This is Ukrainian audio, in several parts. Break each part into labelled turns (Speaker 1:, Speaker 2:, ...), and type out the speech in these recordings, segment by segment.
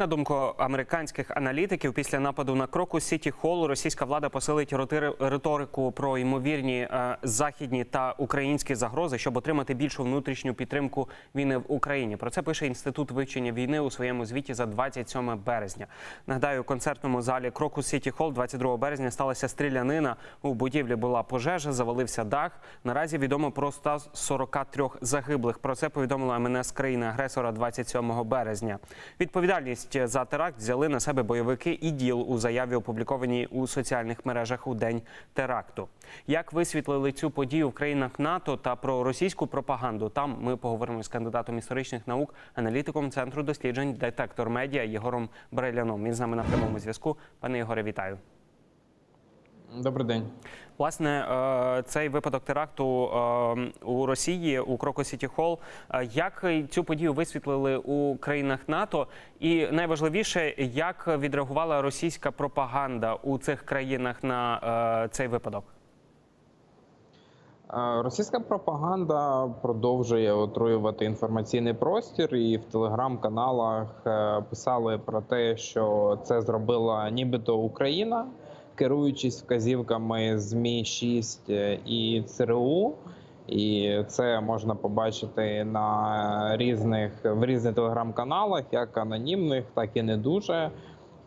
Speaker 1: На думку американських аналітиків, після нападу на крокус Сіті Холл російська влада посилить риторику про ймовірні е, західні та українські загрози, щоб отримати більшу внутрішню підтримку війни в Україні. Про це пише інститут вивчення війни у своєму звіті за 27 березня. Нагадаю, у концертному залі Крокус Сіті Холл 22 березня сталася стрілянина. У будівлі була пожежа, завалився дах. Наразі відомо про 143 загиблих. Про це повідомила МНС країни-агресора 27 березня. Відповідальність за теракт взяли на себе бойовики і діл у заяві, опублікованій у соціальних мережах у день теракту. Як висвітлили цю подію в країнах НАТО та про російську пропаганду? Там ми поговоримо з кандидатом історичних наук, аналітиком центру досліджень детектор медіа Єгором Бреляном. Він з нами на прямому зв'язку. Пане Єгоре, вітаю.
Speaker 2: Добрий день.
Speaker 1: Власне, е, цей випадок теракту е, у Росії у Кроко Сіті Холл. е, Як цю подію висвітлили у країнах НАТО? І найважливіше, як відреагувала російська пропаганда у цих країнах на цей випадок?
Speaker 2: Російська пропаганда продовжує отруювати інформаційний простір, і в телеграм-каналах писали про те, що це зробила нібито Україна, керуючись вказівками ЗМІ 6 і ЦРУ. І це можна побачити на різних в різних телеграм-каналах, як анонімних, так і не дуже.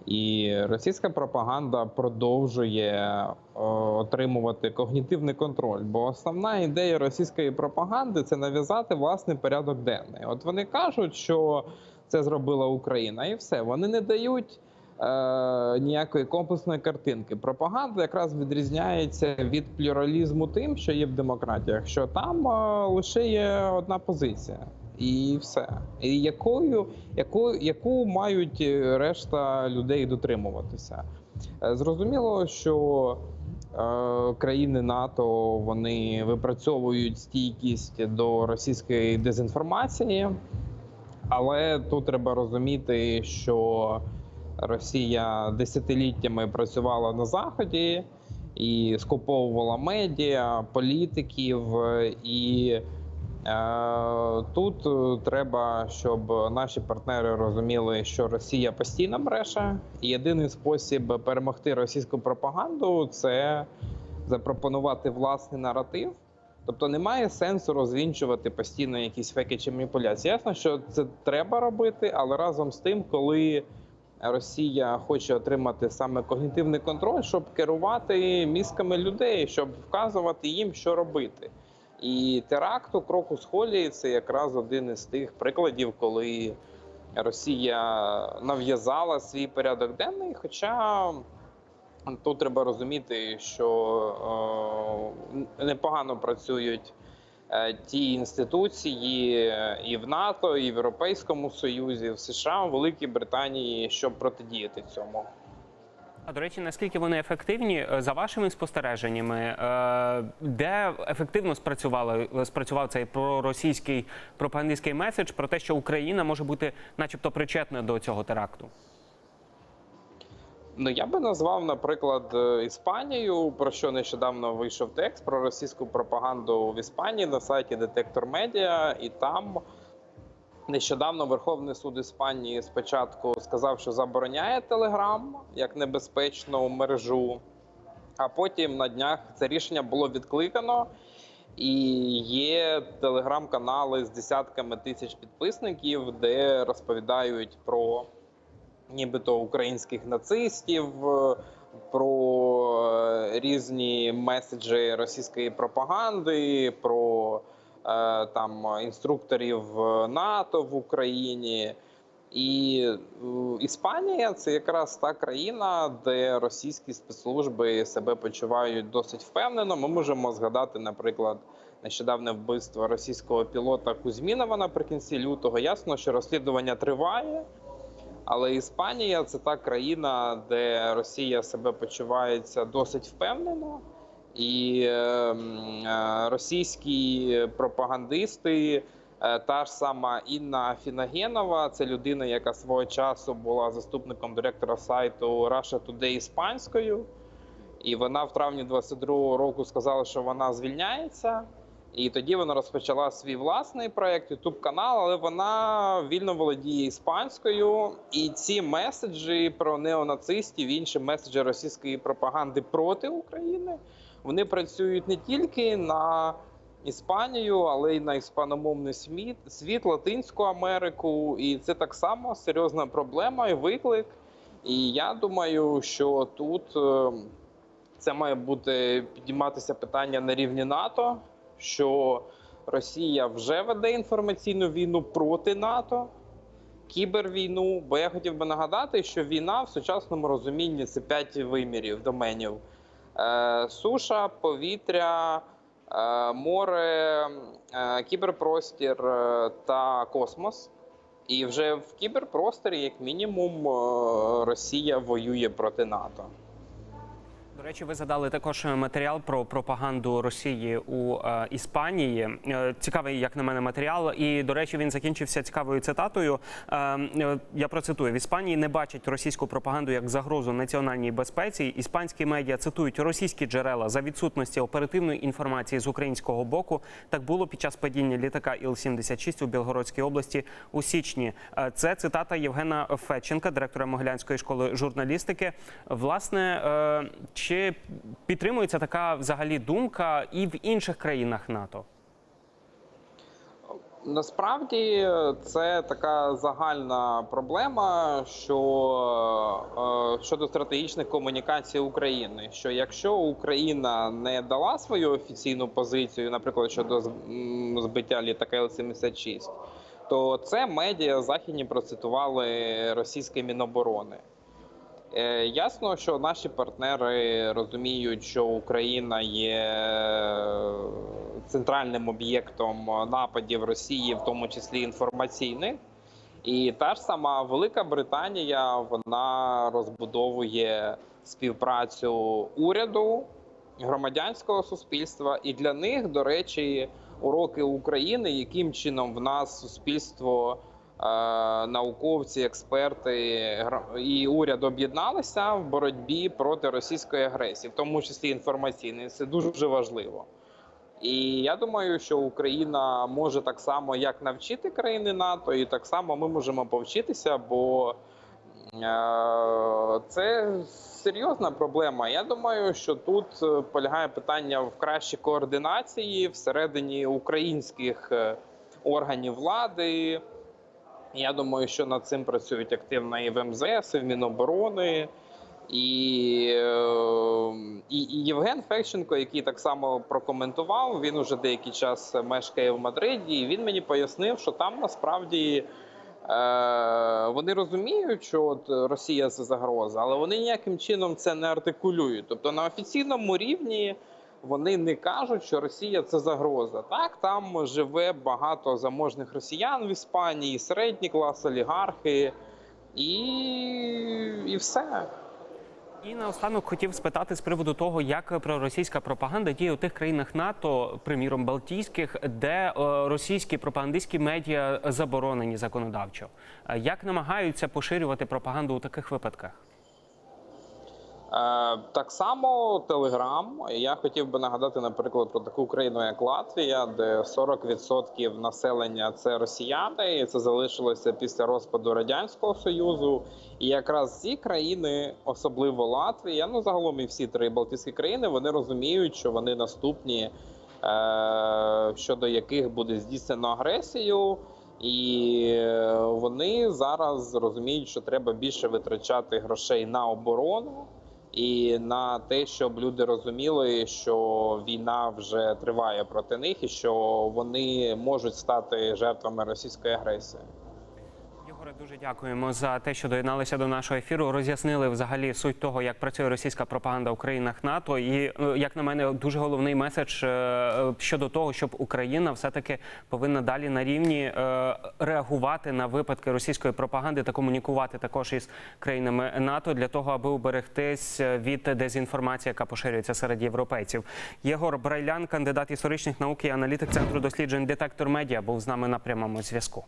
Speaker 2: І російська пропаганда продовжує е, отримувати когнітивний контроль. Бо основна ідея російської пропаганди це нав'язати власний порядок денний. От вони кажуть, що це зробила Україна, і все. Вони не дають е, ніякої комплексної картинки. Пропаганда якраз відрізняється від плюралізму тим, що є в демократіях, що там е, лише є одна позиція. І все. І якою, яку, яку мають е, решта людей дотримуватися? Е, Зрозуміло, що е, країни НАТО вони випрацьовують стійкість до російської дезінформації, але тут треба розуміти, що Росія десятиліттями працювала на заході і скуповувала медіа, політиків і. Е, Тут треба, щоб наші партнери розуміли, що Росія постійно бреше, і єдиний спосіб перемогти російську пропаганду це запропонувати власний наратив. Тобто немає сенсу розвінчувати постійно якісь фейки чи маніпуляції. Ясно, що це треба робити, але разом з тим, коли Росія хоче отримати саме когнітивний контроль, щоб керувати мізками людей, щоб вказувати їм, що робити. І теракт у Крокус Холі це якраз один із тих прикладів, коли Росія нав'язала свій порядок денний. Хоча тут треба розуміти, що е, непогано працюють ті інституції е, і в НАТО, і в Європейському Союзі, в США, в Великій Британії, щоб протидіяти цьому.
Speaker 1: А до речі, наскільки вони ефективні е, за вашими спостереженнями? е, Де ефективно спрацювали спрацював цей проросійський пропагандистський меседж про те, що Україна може бути, начебто, причетна до цього теракту?
Speaker 2: Ну я би назвав, наприклад, е, Іспанію, про що нещодавно вийшов текст про російську пропаганду в Іспанії на сайті Детектор Медіа, і там нещодавно Верховний суд Іспанії спочатку сказав, що забороняє Телеграм як небезпечну мережу, а потім на днях це рішення було відкликано. І є телеграм-канали з десятками тисяч підписників, де розповідають про нібито українських нацистів, е, про е, різні меседжі російської пропаганди, про е, там інструкторів НАТО в Україні. І Іспанія це якраз та країна, де російські спецслужби себе почувають досить впевнено. Ми можемо згадати, наприклад, нещодавне вбивство російського пілота Кузьмінова наприкінці лютого. Ясно, що розслідування триває. Але Іспанія це та країна, де Росія себе почувається досить впевнено, і е, м, е, російські пропагандисти, е, та ж сама Інна Фінагенова, це людина, яка свого часу була заступником директора сайту Russia Today іспанською. І вона в травні 22-го року сказала, що вона звільняється. І тоді вона розпочала свій власний проект, youtube канал, але вона вільно володіє іспанською. І ці меседжі про неонацистів, інші меседжі російської пропаганди проти України, вони працюють не тільки на Іспанію, але й на іспаномовний світ, світ, Латинську Америку. І це так само серйозна проблема і виклик. І я думаю, що тут е, це має бути підійматися питання на рівні НАТО, що Росія вже веде інформаційну війну проти НАТО, кібервійну. Бо я хотів би нагадати, що війна в сучасному розумінні це п'ять вимірів доменів: е, суша, повітря, е, море, е, кіберпростір е, та космос. І вже в кіберпросторі, як мінімум, е, Росія воює проти НАТО.
Speaker 1: До речі, ви задали також матеріал про пропаганду Росії у е, Іспанії. Е, цікавий, як на мене, матеріал. І до речі, він закінчився цікавою цитатою. Е, е, я процитую: в Іспанії не бачать російську пропаганду як загрозу національній безпеці. Іспанські медіа цитують російські джерела за відсутності оперативної інформації з українського боку. Так було під час падіння літака Іл-76 у Білгородській області у січні. Е, Це цитата Євгена Федченка, директора Могилянської школи журналістики. Власне, е, чи підтримується така взагалі думка і в інших країнах НАТО?
Speaker 2: Насправді це така загальна проблема, що е, щодо стратегічних комунікацій України. Що якщо Україна не дала свою офіційну позицію, наприклад, щодо збиття літака Л-76, то це медіа західні процитували російське міноборони. Е, Ясно, що наші партнери розуміють, що Україна є центральним об'єктом нападів Росії, в тому числі інформаційних. І та ж сама Велика Британія вона розбудовує співпрацю уряду, громадянського суспільства. І для них, до речі, уроки України, яким чином в нас суспільство науковці, експерти і уряд об'єдналися в боротьбі проти російської агресії, в тому числі інформаційної. Це дуже важливо. І я думаю, що Україна може так само як навчити країни НАТО, і так само ми можемо повчитися, бо е, це серйозна проблема. Я думаю, що тут е, полягає питання в кращій координації всередині українських е, органів влади. Я думаю, що над цим працюють активно і в МЗС, і в Міноборони. І, е, і, і Євген Фещенко, який так само прокоментував, він уже деякий час мешкає в Мадриді. І він мені пояснив, що там насправді е, вони розуміють, що от Росія це загроза, але вони ніяким чином це не артикулюють. Тобто на офіційному рівні вони не кажуть, що Росія це загроза. Так, там живе багато заможних росіян в Іспанії, середній клас, олігархи, і, і все.
Speaker 1: І наостанок хотів спитати з приводу того, як проросійська пропаганда діє у тих країнах НАТО, приміром Балтійських, де е, російські пропагандистські медіа заборонені законодавчо. Е, Як намагаються поширювати пропаганду у таких випадках?
Speaker 2: Е, Так само Телеграм. Я хотів би нагадати, наприклад, про таку країну, як Латвія, де 40% населення це росіяни, і це залишилося після розпаду радянського союзу. І якраз ці країни, особливо Латвія, ну загалом і всі три Балтійські країни, вони розуміють, що вони наступні, е, щодо яких буде здійснено агресію. І е, вони зараз розуміють, що треба більше витрачати грошей на оборону і на те, щоб люди розуміли, що війна вже триває проти них, і що вони можуть стати жертвами російської агресії.
Speaker 1: Єгоре, дуже дякуємо за те, що доєдналися до нашого ефіру. Роз'яснили взагалі суть того, як працює російська пропаганда в країнах НАТО. І е, як на мене, дуже головний меседж е, щодо того, щоб Україна все-таки повинна далі на рівні е, реагувати на випадки російської пропаганди та комунікувати також із країнами НАТО для того, аби уберегтись від дезінформації, яка поширюється серед європейців. Єгор Брайлян, кандидат історичних наук і аналітик центру досліджень детектор медіа, був з нами на прямому зв'язку.